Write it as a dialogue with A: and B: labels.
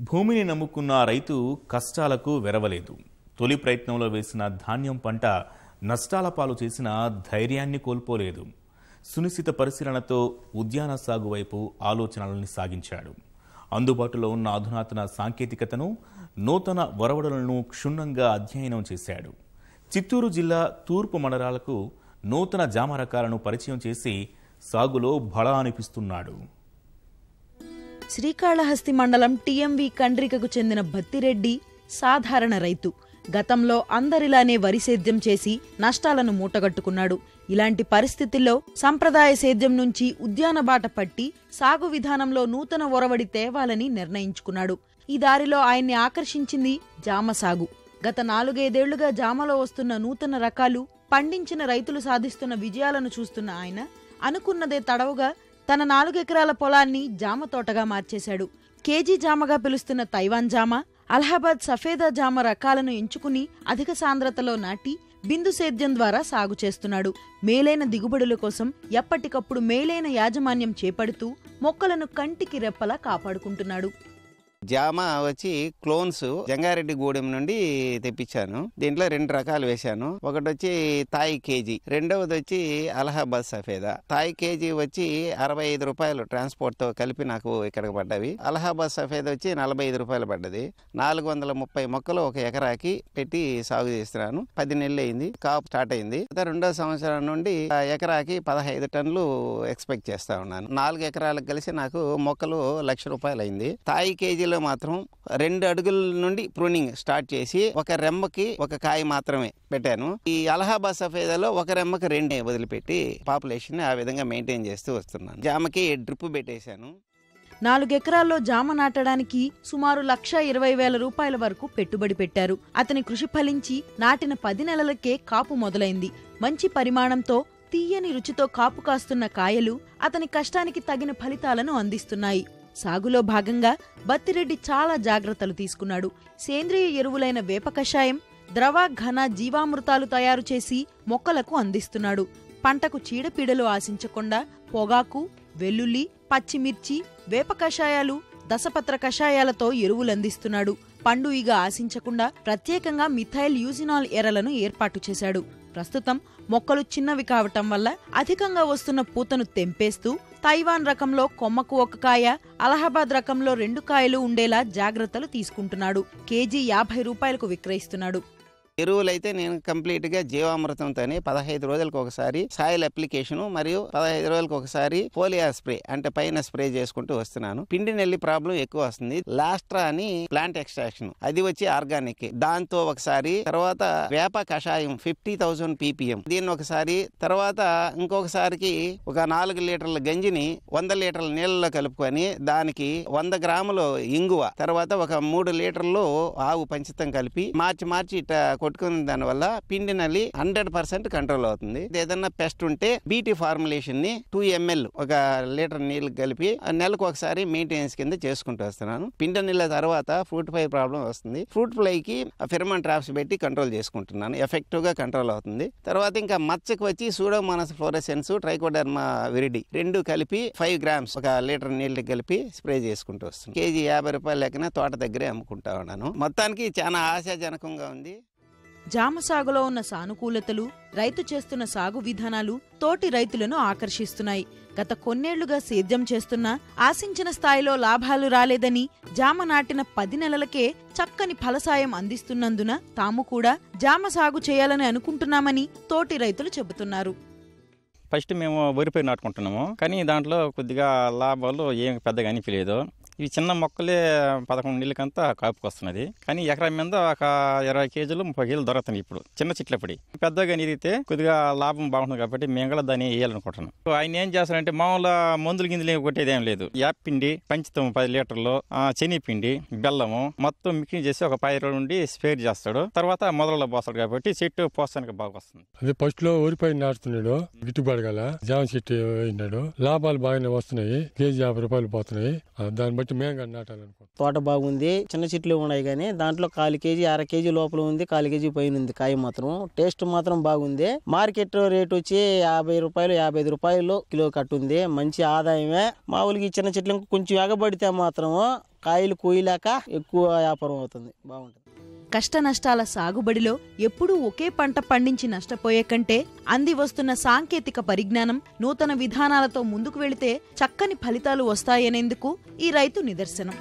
A: భూమిని నమ్ముకున్న రైతు కష్టాలకు వెరవలేదు. తొలి ప్రయత్నంలో వేసిన ధాన్యం పంట నష్టాల పాలు చేసిన ధైర్యాన్ని కోల్పోలేదు. సునిశ్చిత పరిశీలనతో ఉద్యాన సాగు వైపు ఆలోచనల్ని సాగించాడు. అందుబాటులో ఉన్న అధునాతన సాంకేతికతను నూతన వరవడులను క్షుణ్ణంగా అధ్యయనం చేశాడు. చిత్తూరు జిల్లా తూర్పు మండలాలకు నూతన జామ రకాలను పరిచయం చేసి సాగులో బళ అనిపిస్తున్నాడు
B: శ్రీకాళహస్తి మండలం టీఎంవి కండ్రికకు చెందిన భత్తిరెడ్డి సాధారణ రైతు. గతంలో అందరిలానే వరి సేద్యం చేసి నష్టాలను మూటగట్టుకున్నాడు. ఇలాంటి పరిస్థితుల్లో సంప్రదాయ సేద్యం నుంచి ఉద్యాన బాట పట్టి సాగు విధానంలో నూతన ఒరవడి తేవాలని నిర్ణయించుకున్నాడు. ఈ దారిలో ఆయన్ని ఆకర్షించింది జామ సాగు. గత నాలుగైదేళ్ళుగా జామలో వస్తున్న నూతన రకాలు పండించిన రైతులు సాధిస్తున్న విజయాలను చూస్తున్న ఆయన అనుకున్నదే తడవుగా తన నాలుగెకరాల పొలాన్ని జామ తోటగా మార్చేశాడు. కేజీ జామగా పిలుస్తున్న తైవాన్ జామ అలహాబాద్ సఫేదా జామ రకాలను ఎంచుకుని అధిక సాంద్రతలో నాటి బిందు సేద్యం ద్వారా సాగు చేస్తున్నాడు. మేలైన దిగుబడుల కోసం ఎప్పటికప్పుడు మేలైన యాజమాన్యం చేపడుతూ మొక్కలను కంటికి రెప్పలా కాపాడుకుంటున్నాడు.
C: జామ వచ్చి క్లోన్స్ జంగారెడ్డి గూడెం నుండి తెప్పించాను. దీంట్లో రెండు రకాలు వేశాను. ఒకటి వచ్చి తాయి కేజీ రెండవది వచ్చి అలహాబాద్ సఫేదా. తాయి కేజీ వచ్చి అరవై ఐదు రూపాయలు ట్రాన్స్పోర్ట్తో కలిపి నాకు ఇక్కడికి పడ్డవి. అలహాబాద్ సఫేదా వచ్చి నలభై ఐదు రూపాయలు పడ్డది. నాలుగు వందల ముప్పై మొక్కలు ఒక ఎకరాకి పెట్టి సాగు చేస్తున్నాను. పది నెలలు అయింది కాపు స్టార్ట్ అయింది. రెండో సంవత్సరం నుండి ఆ ఎకరాకి పదహైదు టన్నులు ఎక్స్పెక్ట్ చేస్తా ఉన్నాను. నాలుగు ఎకరాలకు కలిసి నాకు మొక్కలు లక్ష రూపాయలు అయింది. తాయి కేజీలో మాత్రం రెండు అడుగుల నుండి ప్రూనింగ్ స్టార్ట్ చేసి ఒక రెమ్మకి ఒక కాయ మాత్రమే పెట్టాను. ఈ అలహాబాద్ సఫేదాలో ఒక రెమ్మకి రెండే వదిలిపెట్టి పాపులేషన్ ఆ విధంగా మెయింటైన్ చేస్తూ వస్తున్నాను. జామకి డ్రిప్ పెట్టేశాను.
B: నాలుగెకరాల్లో జామ నాటడానికి సుమారు లక్ష ఇరవై వేల రూపాయల వరకు పెట్టుబడి పెట్టారు. అతని కృషి ఫలించి నాటిన పది నెలలకే కాపు మొదలైంది. మంచి పరిమాణంతో తీయని రుచితో కాపు కాస్తున్న కాయలు అతని కష్టానికి తగిన ఫలితాలను అందిస్తున్నాయి. సాగులో భాగంగా బత్తిరెడ్డి చాలా జాగ్రత్తలు తీసుకున్నాడు. సేంద్రియ ఎరువులైన వేప కషాయం ద్రవ ఘన జీవామృతాలు తయారు చేసి మొక్కలకు అందిస్తున్నాడు. పంటకు చీడపీడలు ఆశించకుండా పొగాకు వెల్లుల్లి పచ్చిమిర్చి వేప కషాయాలు దశపత్ర కషాయాలతో ఎరువులందిస్తున్నాడు. పండు ఇగ ఆశించకుండా ప్రత్యేకంగా మిథైల్ యూజినాల్ ఎరలను ఏర్పాటు చేశాడు. ప్రస్తుతం మొక్కలు చిన్నవి కావటం వల్ల అధికంగా వస్తున్న పూతను తెంపేస్తూ తైవాన్ రకంలో కొమ్మకు ఒక కాయ అలహాబాద్ రకంలో రెండు కాయలు ఉండేలా జాగ్రత్తలు తీసుకుంటున్నాడు. కేజీ యాభై రూపాయలకు విక్రయిస్తున్నాడు.
C: ఎరువులైతే నేను కంప్లీట్గా జీవామృతంతోనే పదహైదు రోజులకు ఒకసారి సాయిల్ అప్లికేషన్ మరియు పదహైదు రోజులకు ఒకసారి పోలియా స్ప్రే అంటే పైన స్ప్రే చేసుకుంటూ వస్తున్నాను. పిండి నెల్లి ప్రాబ్లం ఎక్కువ వస్తుంది. లాస్ట్రా అని ప్లాంట్ ఎక్స్ట్రాక్షన్. అది వచ్చి ఆర్గానిక్. దాంతో ఒకసారి తర్వాత వేప కషాయం ఫిఫ్టీ థౌసండ్ పీపీఎం. దీన్ని ఒకసారి తర్వాత ఇంకొకసారికి ఒక నాలుగు లీటర్ల గంజిని వంద లీటర్ల నీళ్ళలో కలుపుకొని దానికి వంద గ్రాములు ఇంగువ తర్వాత ఒక మూడు లీటర్లు ఆవు పంచితం కలిపి మార్చి మార్చి ఇట్లా కొట్టుకున్న దానివల్ల పిండి నల్లి హండ్రెడ్ పర్సెంట్ కంట్రోల్ అవుతుంది. ఏదన్నా పెస్ట్ ఉంటే బీటీ ఫార్ములేషన్ని టూ ఎంఎల్ ఒక లీటర్ నీళ్ళు కలిపి ఆ నెలకు ఒకసారి మెయింటెనెన్స్ కింద చేసుకుంటూ వస్తున్నాను. పిండి నీళ్ళ తర్వాత ఫ్రూట్ ఫ్లై ప్రాబ్లం వస్తుంది. ఫ్రూట్ ఫ్లైకి ఫిరమన్ ట్రాప్స్ పెట్టి కంట్రోల్ చేసుకుంటున్నాను. ఎఫెక్టివ్గా కంట్రోల్ అవుతుంది. తర్వాత ఇంకా మచ్చకు వచ్చి సూడోమోనస్ ఫ్లోరెసెన్స్ ట్రైకోడర్మా విరిడి రెండు కలిపి ఫైవ్ గ్రామ్స్ ఒక లీటర్ నీళ్ళకి కలిపి స్ప్రే చేసుకుంటూ వస్తుంది కేజీ యాభై రూపాయలు లెక్కన తోట దగ్గరే అమ్ముకుంటా ఉన్నాను. మొత్తానికి చాలా ఆశాజనకంగా ఉంది.
B: జామ సాగులో ఉన్న సానుకూలతలు రైతు చేస్తున్న సాగు విధానాలు తోటి రైతులను ఆకర్షిస్తున్నాయి. గత కొన్నేళ్ళుగా సేద్యం చేస్తున్నా ఆశించిన స్థాయిలో లాభాలు రాలేదని జామ నాటిన పది నెలలకే చక్కని ఫలసాయం అందిస్తున్నందున తాము కూడా జామ సాగు చేయాలని అనుకుంటున్నామని తోటి రైతులు చెబుతున్నారు.
D: ఫస్ట్ మేము వరి పైరు నాటుకుంటున్నాము. కానీ దాంట్లో కొద్దిగా లాభాలు ఏం పెద్దగా అనిపించలేదు ఇవి చిన్న మొక్కలే పదకొండు నీళ్ళకంతా కాపుకి వస్తున్నది కానీ ఎకరం మీద ఒక ఇరవై కేజీలు ముప్పై కేజీలు దొరుకుతున్నాయి ఇప్పుడు. చిన్న చిట్లపడి పెద్దగా నిదిగితే కొద్దిగా లాభం బాగుంటుంది కాబట్టి మేము కూడా దాన్ని వేయాలనుకుంటున్నాం. సో ఆయన ఏం చేస్తారంటే మామూలుగా మందులు గింజలు కొట్టేది ఏం లేదు. యాప్ పిండి పంచుతాం పది లీటర్లు శనిపిండి బెల్లము మొత్తం మిక్సింగ్ చేసి ఒక పది రోజుల నుండి స్పేర్ చేస్తాడు. తర్వాత మొదలలో పోస్తాడు కాబట్టి చెట్టు పోస్తానికి బాగా వస్తుంది.
E: అదే ఫస్ట్లో ఊరిపై నాటుతున్నాడు. గిట్టుబాటు గల జామ చెట్టు అయినాడు లాభాలు బాగానే వస్తున్నాయి. కేజీ యాభై రూపాయలు పోతున్నాయి. దాన్ని బట్టి మేము కానీ నాటాలనుకుంటాం
F: తోట బాగుంది చిన్న చెట్లు ఉన్నాయి కానీ దాంట్లో కాలు కేజీ అర కేజీ లోపల ఉంది కాలు కేజీ పైన ఉంది కాయ మాత్రం. టేస్ట్ మాత్రం బాగుంది. మార్కెట్ రేట్ వచ్చి యాభై రూపాయలు యాభై ఐదు రూపాయలు కిలో కట్టుంది మంచి ఆదాయమే. మామూలుగా ఈ చిన్న చెట్లు కొంచెం ఎగబడితే మాత్రం కాయలు కోయలేక ఎక్కువ వ్యాపారం అవుతుంది. బాగుంటుంది.
B: కష్ట నష్టాల సాగుబడిలో ఎప్పుడూ ఒకే పంట పండించి నష్టపోయే కంటే అంది వస్తున్న సాంకేతిక పరిజ్ఞానం నూతన విధానాలతో ముందుకు వెళితే చక్కని ఫలితాలు వస్తాయనేందుకు ఈ రైతు నిదర్శనం.